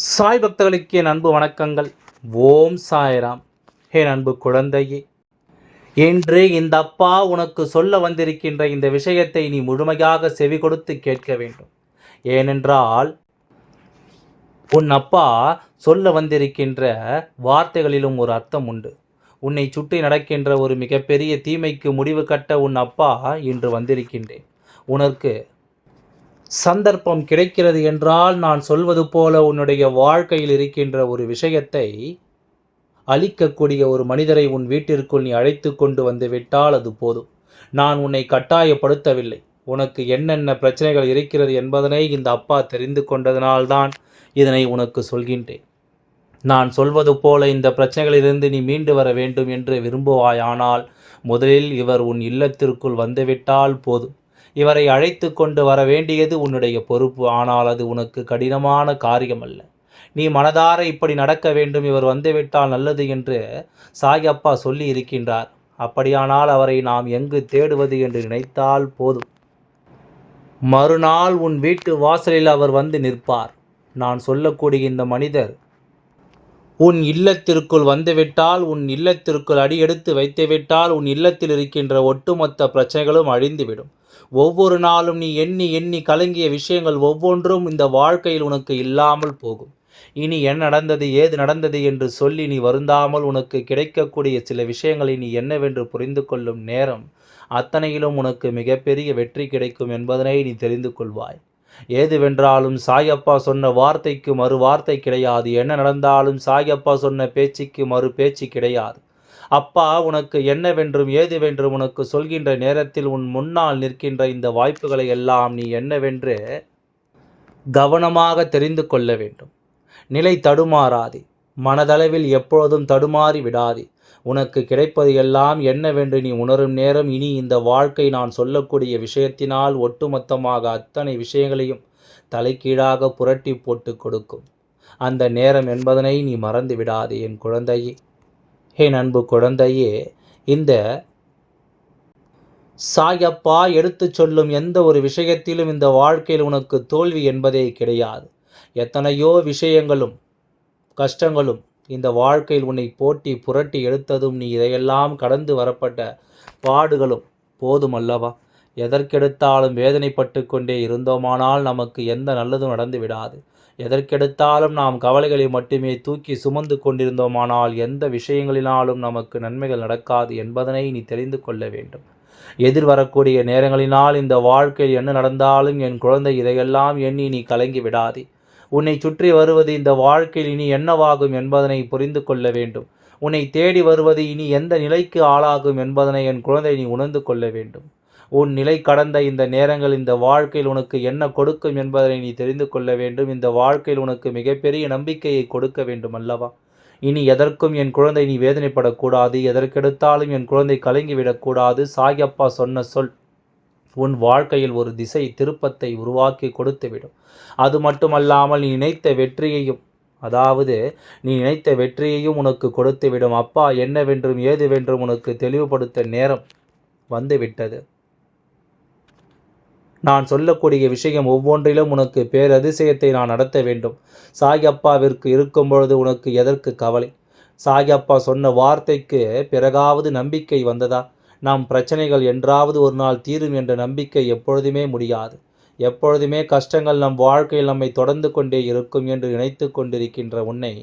சாய் பக்தர்களுக்கு என் அன்பு வணக்கங்கள். ஓம் சாய்ராம். என் அன்பு குழந்தையே என்று இந்த அப்பா உனக்கு சொல்ல வந்திருக்கின்ற இந்த விஷயத்தை நீ முழுமையாக செவி கொடுத்து கேட்க வேண்டும். ஏனென்றால் உன் அப்பா சொல்ல வந்திருக்கின்ற வார்த்தைகளிலும் ஒரு அர்த்தம் உண்டு. உன்னை சுற்றி நடக்கின்ற ஒரு மிகப்பெரிய தீமைக்கு முடிவு கட்ட உன் அப்பா இன்று வந்திருக்கின்றேன். உனக்கு சந்தர்ப்பம் கிடைக்கிறது என்றால் நான் சொல்வது போல உன்னுடைய வாழ்க்கையில் இருக்கின்ற ஒரு விஷயத்தை அழிக்கக்கூடிய ஒரு மனிதரை உன் வீட்டிற்குள் நீ அழைத்து கொண்டு வந்து விட்டால் அது போதும். நான் உன்னை கட்டாயப்படுத்தவில்லை. உனக்கு என்னென்ன பிரச்சனைகள் இருக்கிறது என்பதனை இந்த அப்பா தெரிந்து கொண்டதனால்தான் இதனை உனக்கு சொல்கின்றேன். நான் சொல்வது போல இந்த பிரச்சனைகளிலிருந்து நீ மீண்டு வர வேண்டும் என்று விரும்புவாயானால் முதலில் இவர் உன் இல்லத்திற்குள் வந்துவிட்டால் போதும். இவரை அழைத்து கொண்டு வர வேண்டியது உன்னுடைய பொறுப்பு. ஆனால் அது உனக்கு கடினமான காரியம் அல்ல நீ மனதார இப்படி நடக்க வேண்டும். இவர் வந்துவிட்டால் நல்லது என்று சாயப்பா சொல்லி இருக்கின்றார். அப்படியானால் அவரை நாம் எங்கு தேடுவது என்று நினைத்தால் போதும். மறுநாள் உன் வீட்டு வாசலில் அவர் வந்து நிற்பார். நான் சொல்லக்கூடிய இந்த மனிதர் உன் இல்லத்திற்குள் வந்துவிட்டால் உன் இல்லத்திற்குள் அடியெடுத்து வைத்துவிட்டால் உன் இல்லத்தில் இருக்கின்ற ஒட்டுமொத்த பிரச்சனைகளும் அழிந்துவிடும். ஒவ்வொரு நாளும் நீ எண்ணி எண்ணி கலங்கிய விஷயங்கள் ஒவ்வொன்றும் இந்த வாழ்க்கையில் உனக்கு இல்லாமல் போகும். இனி என்ன நடந்தது ஏது நடந்தது என்று சொல்லி நீ வருந்தாமல் உனக்கு கிடைக்கக்கூடிய சில விஷயங்களை நீ என்னவென்று புரிந்து கொள்ளும் நேரம் அத்தனையிலும் உனக்கு மிகப்பெரிய வெற்றி கிடைக்கும் என்பதனை நீ தெரிந்து கொள்வாய். ஏதுவென்றாலும் சாயப்பா சொன்ன வார்த்தைக்கு மறு வார்த்தை கிடையாது. என்ன நடந்தாலும் சாயப்பா சொன்ன பேச்சுக்கு மறு பேச்சு கிடையாது. அப்பா உனக்கு என்னவென்றும் ஏதுவென்றும் உனக்கு சொல்கின்ற நேரத்தில் உன் முன்னால் நிற்கின்ற இந்த வாய்ப்புகளை எல்லாம் நீ என்னவென்று கவனமாக தெரிந்து கொள்ள வேண்டும். நிலை தடுமாறாதே. மனதளவில் எப்பொழுதும் தடுமாறி விடாதே. உனக்கு கிடைப்பது எல்லாம் என்னவென்று நீ உணரும் நேரம் இனி இந்த வாழ்க்கை நான் சொல்லக்கூடிய விஷயத்தினால் ஒட்டுமொத்தமாக அத்தனை விஷயங்களையும் தலைக்கீழாக புரட்டி போட்டு கொடுக்கும். அந்த நேரம் என்பதனை நீ மறந்து விடாதே என் குழந்தையே. என் அன்பு குழந்தையே இந்த சாயப்பா எடுத்து சொல்லும் எந்த ஒரு விஷயத்திலும் இந்த வாழ்க்கையில் உனக்கு தோல்வி என்பதே கிடையாது. எத்தனையோ விஷயங்களும் கஷ்டங்களும் இந்த வாழ்க்கையில் உன்னை போட்டி புரட்டி எடுத்ததும் நீ இதையெல்லாம் கடந்து வரப்பட்ட பாடுகளும் போதும் அல்லவா? எதற்கெடுத்தாலும் வேதனைப்பட்டு கொண்டே இருந்தோமானால் நமக்கு எந்த நல்லதும் நடந்து விடாது. எதற்கெடுத்தாலும் நாம் கவலைகளை மட்டுமே தூக்கி சுமந்து கொண்டிருந்தோமானால் எந்த விஷயங்களினாலும் நமக்கு நன்மைகள் நடக்காது என்பதனை நீ தெரிந்து கொள்ள வேண்டும். எதிர்வரக்கூடிய நேரங்களினால் இந்த வாழ்க்கையில் என்ன நடந்தாலும் என் குழந்தை இதையெல்லாம் எண்ணி நீ கலங்கி விடாதே. உன்னை சுற்றி வருவது இந்த வாழ்க்கையில் இனி என்னவாகும் என்பதனை புரிந்து கொள்ள வேண்டும். உன்னை தேடி வருவது இனி எந்த நிலைக்கு ஆளாகும் என்பதனை என் குழந்தை நீ உணர்ந்து கொள்ள வேண்டும். உன் நிலை கடந்த இந்த நேரங்கள் இந்த வாழ்க்கையில் உனக்கு என்ன கொடுக்கும் என்பதை நீ தெரிந்து கொள்ள வேண்டும். இந்த வாழ்க்கையில் உனக்கு மிகப்பெரிய நம்பிக்கையை கொடுக்க வேண்டும் அல்லவா? இனி எதற்கும் என் குழந்தை நீ வேதனைப்படக்கூடாது. எதற்கெடுத்தாலும் என் குழந்தை கலங்கிவிடக்கூடாது. சாயப்பா சொன்ன சொல் உன் வாழ்க்கையில் ஒரு திசை திருப்பத்தை உருவாக்கி கொடுத்துவிடும். அது மட்டுமல்லாமல் நீ நினைத்த வெற்றியையும் அதாவது நீ நினைத்த வெற்றியையும் உனக்கு கொடுத்துவிடும். அப்பா என்னவென்றும் ஏதுவென்றும் உனக்கு தெளிவுபடுத்த நேரம் வந்துவிட்டது. நான் சொல்லக்கூடிய விஷயம் ஒவ்வொன்றிலும் உனக்கு பேரதிசயத்தை நான் நடத்த வேண்டும். சாயப்பாவிற்கு இருக்கும் பொழுது உனக்கு எதற்கு கவலை? சாயப்பா சொன்ன வார்த்தைக்கு பிறகாவது நம்பிக்கை வந்ததா? நம் பிரச்சனைகள் என்றாவது ஒரு நாள் தீரும் என்ற நம்பிக்கை எப்பொழுதுமே முடியாது. எப்பொழுதுமே கஷ்டங்கள் நம் வாழ்க்கையில் நம்மை தொடர்ந்து கொண்டே இருக்கும் என்று நினைத்து கொண்டிருக்கின்ற உன்னை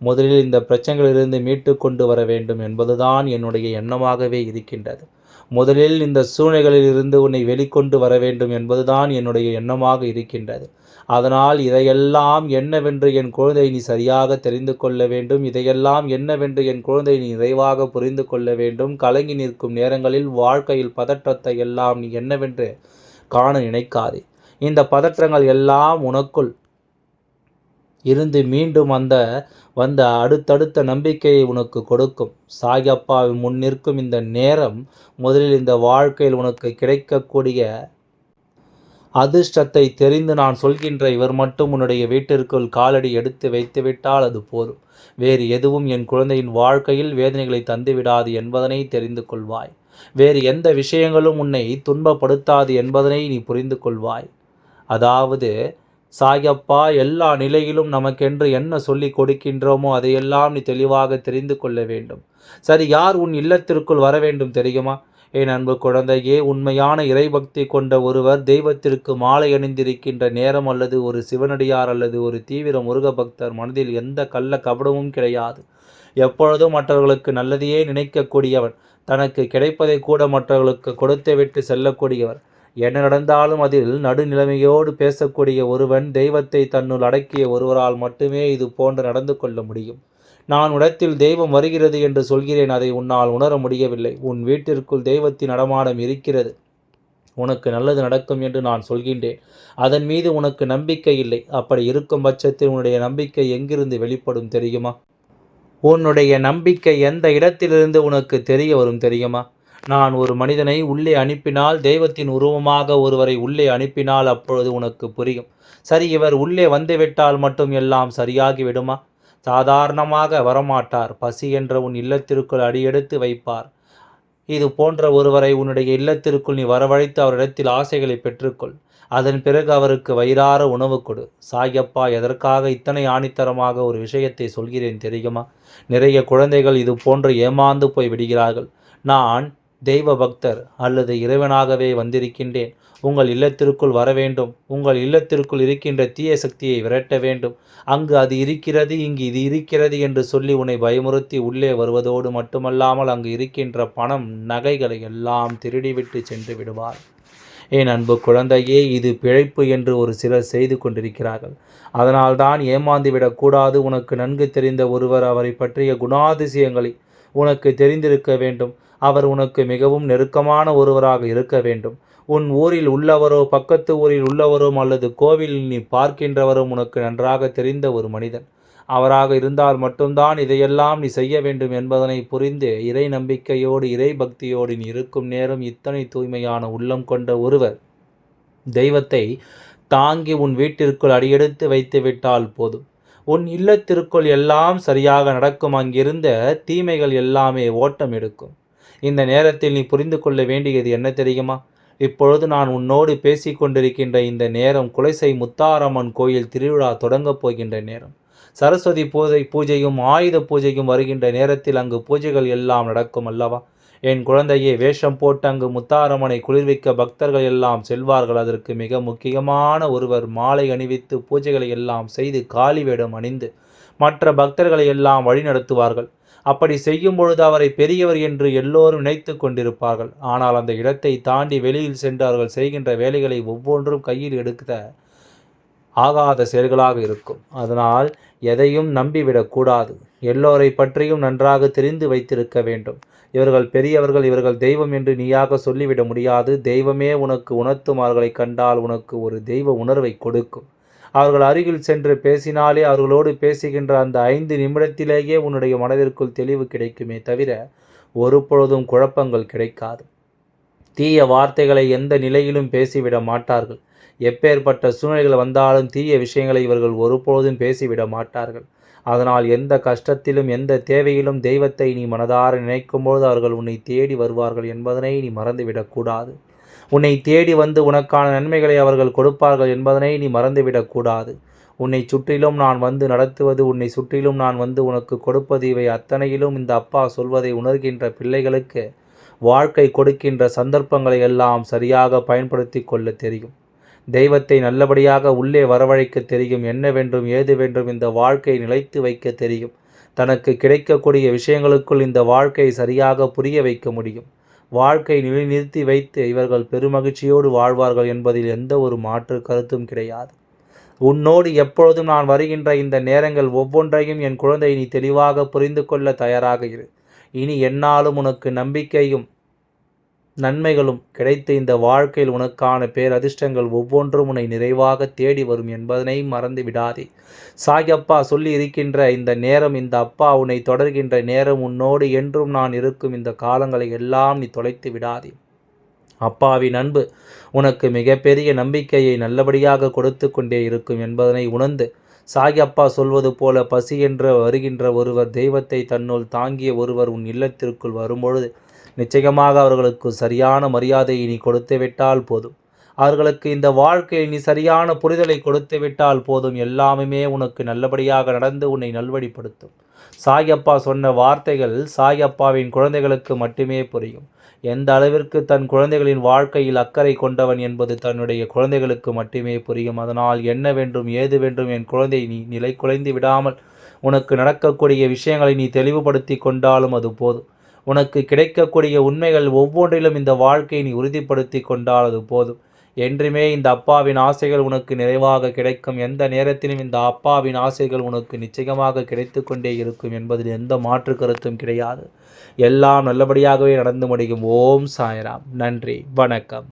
முதலில் இந்த பிரச்சனைகளிலிருந்து மீட்டு கொண்டு வர வேண்டும் என்பதுதான் என்னுடைய எண்ணமாகவே இருக்கின்றது. முதலில் இந்த சூழ்நிலைகளில் இருந்து உன்னை வெளிக்கொண்டு வர வேண்டும் என்பதுதான் என்னுடைய எண்ணமாக இருக்கின்றது. அதனால் இதையெல்லாம் என்னவென்று என் குழந்தை நீ சரியாக தெரிந்து கொள்ள வேண்டும். இதையெல்லாம் என்னவென்று என் குழந்தை நீ நிறைவாக புரிந்து கொள்ள வேண்டும். கலங்கி நிற்கும் நேரங்களில் வாழ்க்கையில் பதற்றத்தை எல்லாம் நீ என்னவென்று காண நினைக்காதே. இந்த பதற்றங்கள் எல்லாம் உனக்குள் இருந்து மீண்டும் அந்த வந்த அடுத்தடுத்த நம்பிக்கையை உனக்கு கொடுக்கும். சாயப்பாவின் முன் நிற்கும் இந்த நேரம் முதலில் இந்த வாழ்க்கையில் உனக்கு கிடைக்கக்கூடிய அதிர்ஷ்டத்தை தெரிந்து நான் சொல்கின்ற இவர் மட்டும் உன்னுடைய வீட்டிற்குள் காலடி எடுத்து வைத்துவிட்டால் அது போதும். வேறு எதுவும் என் குழந்தையின் வாழ்க்கையில் வேதனைகளை தந்துவிடாது என்பதனை தெரிந்து கொள்வாய். வேறு எந்த விஷயங்களும் உன்னை துன்பப்படுத்தாது என்பதனை நீ புரிந்து கொள்வாய். அதாவது சாயப்பா எல்லா நிலையிலும் நமக்கென்று என்ன சொல்லிக் கொடுக்கின்றோமோ அதையெல்லாம் நீ தெளிவாக தெரிந்து கொள்ள வேண்டும். சரி யார் உன் இல்லத்திற்குள் வர வேண்டும் தெரியுமா? என் அன்பு குழந்தையே உண்மையான இறைபக்தி கொண்ட ஒருவர் தெய்வத்திற்கு மாலை அணிந்திருக்கின்ற நேரம் அல்லது ஒரு சிவனடியார் அல்லது ஒரு தீவிர முருக பக்தர் மனதில் எந்த கள்ள கபடமும் கிடையாது. எப்பொழுதும் மற்றவர்களுக்கு நல்லதையே நினைக்கக்கூடியவன் தனக்கு கிடைப்பதை கூட மற்றவர்களுக்கு கொடுத்துவிட்டு செல்லக்கூடியவர். என்ன நடந்தாலும் அதில் நடுநிலைமையோடு பேசக்கூடிய ஒருவன் தெய்வத்தை தன்னுள் அடக்கிய ஒருவரால் மட்டுமே இது போன்று நடந்து கொள்ள முடியும். நான் உடத்தில் தெய்வம் வருகிறது என்று சொல்கிறேன் அதை உன்னால் உணர முடியவில்லை. உன் வீட்டிற்குள் தெய்வத்தின் நடமாடம் இருக்கிறது. உனக்கு நல்லது நடக்கும் என்று நான் சொல்கின்றேன். அதன் மீது உனக்கு நம்பிக்கை இல்லை. அப்படி இருக்கும் பட்சத்தில் உன்னுடைய நம்பிக்கை எங்கிருந்து வெளிப்படும் தெரியுமா? உன்னுடைய நம்பிக்கை எந்த இடத்திலிருந்து உனக்கு தெரிய வரும் தெரியுமா? நான் ஒரு மனிதனை உள்ளே அனுப்பினால் தெய்வத்தின் உருவமாக ஒருவரை உள்ளே அனுப்பினால் அப்பொழுது உனக்கு புரியும். சரி இவர் உள்ளே வந்துவிட்டால் மட்டும் எல்லாம் சரியாகி விடுமா? சாதாரணமாக வரமாட்டார். பசி என்ற உன் இல்லத்திற்குள் அடியெடுத்து வைப்பார். இது போன்ற ஒருவரை உன்னுடைய இல்லத்திற்குள் நீ வரவழைத்து அவரிடத்தில் ஆசைகளை பெற்றுக்கொள். அதன் பிறகு அவருக்கு வயிறார உணவு கொடு. சாயப்பா எதற்காக இத்தனை ஆணித்தரமாக ஒரு விஷயத்தை சொல்கிறேன் தெரியுமா? நிறைய குழந்தைகள் இது போன்று ஏமாந்து போய் விடுகிறார்கள். நான் தெய்வ பக்தர் அல்லது இறைவனாகவே வந்திருக்கின்றேன். உங்கள் இல்லத்திற்குள் வர வேண்டும் உங்கள் இல்லத்திற்குள் இருக்கின்ற தீய சக்தியை விரட்ட வேண்டும். அங்கு அது இருக்கிறது இங்கு இது இருக்கிறது என்று சொல்லி உன்னை பயமுறுத்தி உள்ளே வருவதோடு மட்டுமல்லாமல் அங்கு இருக்கின்ற பணம் நகைகளை எல்லாம் திருடிவிட்டு சென்று விடுவார். என் அன்பு குழந்தையே இது பிழைப்பு என்று ஒரு சிலர் செய்து கொண்டிருக்கிறார்கள். அதனால்தான் ஏமாந்து விடக்கூடாது. உனக்கு நன்கு தெரிந்த ஒருவர் அவரை பற்றிய குணாதிசயங்களை உனக்கு தெரிந்திருக்க வேண்டும். அவர் உனக்கு மிகவும் நெருக்கமான ஒருவராக இருக்க வேண்டும். உன் ஊரில் உள்ளவரோ பக்கத்து ஊரில் உள்ளவரோ அல்லது கோவிலில் நீ பார்க்கின்றவரும் உனக்கு நன்றாக தெரிந்த ஒரு மனிதன். அவராக இருந்தால் மட்டும்தான் இதையெல்லாம் நீ செய்ய வேண்டும் என்பதனை புரிந்து இறை நம்பிக்கையோடு இறை பக்தியோடு நீ இருக்கும் நேரம் இத்தனை தூய்மையான உள்ளம் கொண்ட ஒருவர் தெய்வத்தை தாங்கி உன் வீட்டிற்குள் அடியெடுத்து வைத்து விட்டால் போதும். உன் இல்லத்திற்குள் எல்லாம் சரியாக நடக்கும். அங்கிருந்த தீமைகள் எல்லாமே ஓட்டம் எடுக்கும் இந்த நேரத்தில் நீ புரிந்து கொள்ள வேண்டியது என்ன தெரியுமா? இப்பொழுது நான் உன்னோடு பேசி கொண்டிருக்கின்ற இந்த நேரம் குலைசை முத்தாரம்மன் கோயில் திருவிழா தொடங்கப் போகின்ற நேரம். சரஸ்வதி பூஜை பூஜையும் ஆயுத பூஜையும் வருகின்ற நேரத்தில் அங்கு பூஜைகள் எல்லாம் நடக்கும் அல்லவா? என் குழந்தையே வேஷம் போட்டு அங்கு முத்தாரம்மனை குளிர்விக்க பக்தர்கள் எல்லாம் செல்வார்கள். அதற்கு மிக முக்கியமான ஒருவர் மாலை அணிவித்து பூஜைகளை எல்லாம் செய்து காலி வேடம் அணிந்து மற்ற பக்தர்களை எல்லாம் வழிநடத்துவார்கள். அப்படி செய்யும் பொழுது அவரை பெரியவர் என்று எல்லோரும் நினைத்து கொண்டிருப்பார்கள். ஆனால் அந்த இடத்தை தாண்டி வெளியில் சென்று அவர்கள் செய்கின்ற வேலைகளை ஒவ்வொன்றும் கையில் எடுக்க ஆகாத செயல்களாக இருக்கும். அதனால் எதையும் நம்பிவிடக்கூடாது எல்லோரை பற்றியும் நன்றாக தெரிந்து வைத்திருக்க வேண்டும். இவர்கள் பெரியவர்கள் இவர்கள் தெய்வம் என்று நீயாக சொல்லிவிட முடியாது. தெய்வமே உனக்கு உணர்த்துமார்களை கண்டால் உனக்கு ஒரு தெய்வ உணர்வை கொடுக்கும். அவர்கள் அருகில் சென்று பேசினாலே அவர்களோடு பேசுகின்ற அந்த ஐந்து நிமிடத்திலேயே உன்னுடைய மனதிற்குள் தெளிவு கிடைக்குமே தவிர ஒரு பொழுதும் குழப்பங்கள் கிடைக்காது. தீய வார்த்தைகளை எந்த நிலையிலும் பேசிவிட மாட்டார்கள். எப்பேற்பட்ட சூழ்நிலைகள் வந்தாலும் தீய விஷயங்களை இவர்கள் ஒருபொழுதும் பேசிவிட மாட்டார்கள். அதனால் எந்த கஷ்டத்திலும் எந்த தேவையிலும் தெய்வத்தை நீ மனதார நினைக்கும்போது அவர்கள் உன்னை தேடி வருவார்கள் என்பதனை நீ மறந்துவிடக்கூடாது உன்னை தேடி வந்து உனக்கான நன்மைகளை அவர்கள் கொடுப்பார்கள் என்பதனை நீ மறந்துவிடக்கூடாது. உன்னை சுற்றிலும் நான் வந்து நடத்துவது உன்னை சுற்றிலும் நான் வந்து உனக்கு கொடுப்பது இவை அத்தனையிலும் இந்த அப்பா சொல்வதை உணர்கின்ற பிள்ளைகளுக்கு வாழ்க்கை கொடுக்கின்ற சந்தர்ப்பங்களை எல்லாம் சரியாக பயன்படுத்தி கொள்ள தெரியும். தெய்வத்தை நல்லபடியாக உள்ளே வரவழைக்க தெரியும். என்னவென்றும் ஏதுவென்றும் இந்த வாழ்க்கையை நிலைத்து வைக்க தெரியும். தனக்கு கிடைக்கக்கூடிய விஷயங்களுக்குள் இந்த வாழ்க்கையை சரியாக புரிய வைக்க முடியும். வாழ்க்கை நிலைநிறுத்தி வைத்து இவர்கள் பெருமகிழ்ச்சியோடு வாழ்வார்கள் என்பதில் எந்த ஒரு மாற்று கருத்தும் கிடையாது. உன்னோடு எப்பொழுதும் நான் வருகின்ற இந்த நேரங்கள் ஒவ்வொன்றையும் என் குழந்தை நீ தெளிவாக புரிந்து கொள்ள தயாராக இரு. இனி என்னாலும் உனக்கு நம்பிக்கையும் நன்மைகளும் கிடைத்த இந்த வாழ்க்கையில் உனக்கான பேரதிர்ஷ்டங்கள் ஒவ்வொன்றும் உன்னை நிறைவாக தேடி வரும் என்பதனை மறந்து விடாதே. சாயப்பா சொல்லி இருக்கின்ற இந்த நேரம் இந்த அப்பா உன்னை தொடர்கின்ற நேரம் உன்னோடு என்றும் நான் இருக்கும் இந்த காலங்களை எல்லாம் நீ தொலைத்து விடாதே. அப்பாவின் அன்பு உனக்கு மிகப்பெரிய நம்பிக்கையை நல்லபடியாக கொடுத்து கொண்டே இருக்கும் என்பதனை உணர்ந்து சாகியப்பா சொல்வது போல பசி என்று வருகின்ற ஒருவர் தெய்வத்தை தன்னுள் தாங்கிய ஒருவர் உன் இல்லத்திற்குள் வரும்பொழுது நிச்சயமாக அவர்களுக்கு சரியான மரியாதையை நீ கொடுத்து விட்டால் போதும். அவர்களுக்கு இந்த வாழ்க்கையில் நீ சரியான புரிதலை கொடுத்து விட்டால் போதும். எல்லாமே உனக்கு நல்லபடியாக நடந்து உன்னை நல்வழிப்படுத்தும். சாயப்பா சொன்ன வார்த்தைகள் சாயப்பாவின் குழந்தைகளுக்கு மட்டுமே புரியும். எந்த அளவிற்கு தன் குழந்தைகளின் வாழ்க்கையில் அக்கறை கொண்டவன் என்பது தன்னுடைய குழந்தைகளுக்கு மட்டுமே புரியும். அதனால் என்ன வேண்டும் ஏது வேண்டும் என் குழந்தை நீ நிலை குலைந்து விடாமல் உனக்கு நடக்கக்கூடிய விஷயங்களை நீ தெளிவுபடுத்தி கொண்டாலும் அது போதும். உனக்கு கிடைக்கக்கூடிய உண்மைகள் ஒவ்வொன்றிலும் இந்த வாழ்க்கையை நீ உறுதிப்படுத்தி கொண்டால் அது போதும். என்றுமே இந்த அப்பாவின் ஆசைகள் உனக்கு நிறைவாக கிடைக்கும். எந்த நேரத்திலும் இந்த அப்பாவின் ஆசைகள் உனக்கு நிச்சயமாக கிடைத்து கொண்டே இருக்கும் என்பதில் எந்த மாற்று கருத்தும் கிடையாது. எல்லாம் நல்லபடியாகவே நடந்து முடியும். ஓம் சாய்ராம். நன்றி. வணக்கம்.